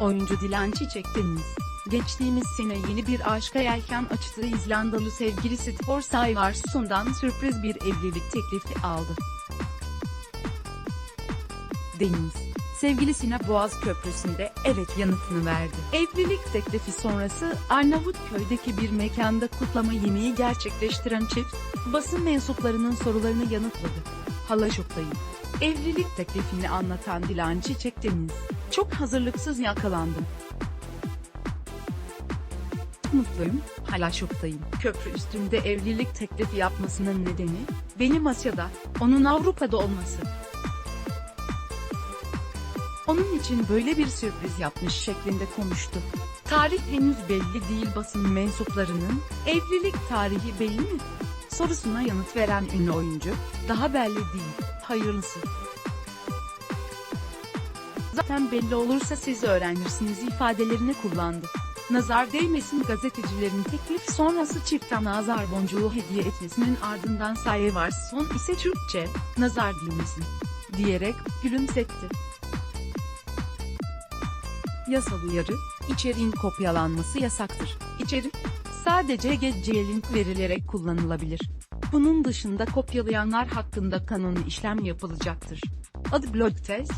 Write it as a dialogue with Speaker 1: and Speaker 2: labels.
Speaker 1: Oyuncu Dilan Çiçek Deniz, geçtiğimiz sene yeni bir aşka yelken açtığı İzlandalı sevgilisi Thor Sayvarson'dan sürpriz bir evlilik teklifi aldı. Deniz, sevgilisine Boğaz Köprüsü'nde evet yanıtını verdi. Evlilik teklifi sonrası Arnavutköy'deki bir mekanda kutlama yemeği gerçekleştiren çift, basın mensuplarının sorularını yanıtladı. Hala şoktayım. Evlilik teklifini anlatan Dilan Çiçek Deniz, çok hazırlıksız yakalandım. Mutluyum, hala şoktayım. Köprü üstünde evlilik teklifi yapmasının nedeni, benim Asya'da, onun Avrupa'da olması. Onun için böyle bir sürpriz yapmış şeklinde konuştu. Tarih henüz belli değil basın mensuplarının, evlilik tarihi belli mi? Sorusuna yanıt veren ünlü oyuncu, daha belli değil, hayırlısı. Zaten belli olursa siz öğrenirsiniz ifadelerini kullandı. Nazar değmesin gazetecilerin teklif sonrası çifte nazar boncuğu hediye etmesinin ardından saye var son ise Türkçe, nazar değmesin, diyerek gülümsetti. Yasal uyarı, içeriğin kopyalanması yasaktır. İçerik, sadece GC link verilerek kullanılabilir. Bunun dışında kopyalayanlar hakkında kanuni işlem yapılacaktır. Adı blog test,